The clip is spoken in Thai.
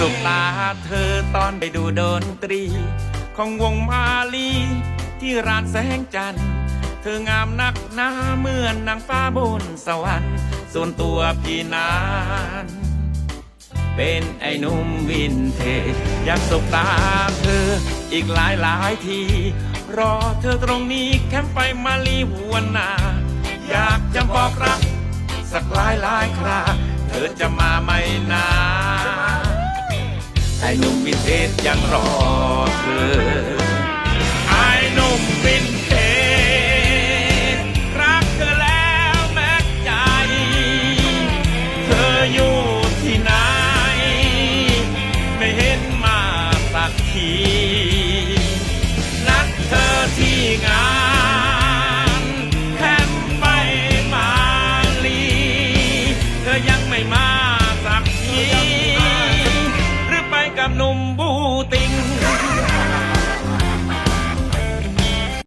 สบตาเธอตอนไปดูดนตรี ของวงมาลีที่ร้านแสงจันทร์ เธองามนักหน้าเหมือนนางฟ้าบนสวรรค์ส่วนตัวพี่นั้นเป็นไอ้หนุ่มวินเทจอยากสบตาเธออีกหลายหลายที รอเธอตรงนี้แคมป์ไปมาลีหัวหนา อยากจะบอกรัก สักหลายหลายครา เธอจะมาไม่นาน ไอ้หนุ่มวินเทจยังรอเธอไอ้หนุ่มวินเทจรักเธอแล้วแม้ใจ เธออยู่ที่ไหน ไม่เห็นมาสักที นัดเธอที่งานแคมไปมาลี เธอยังไม่มา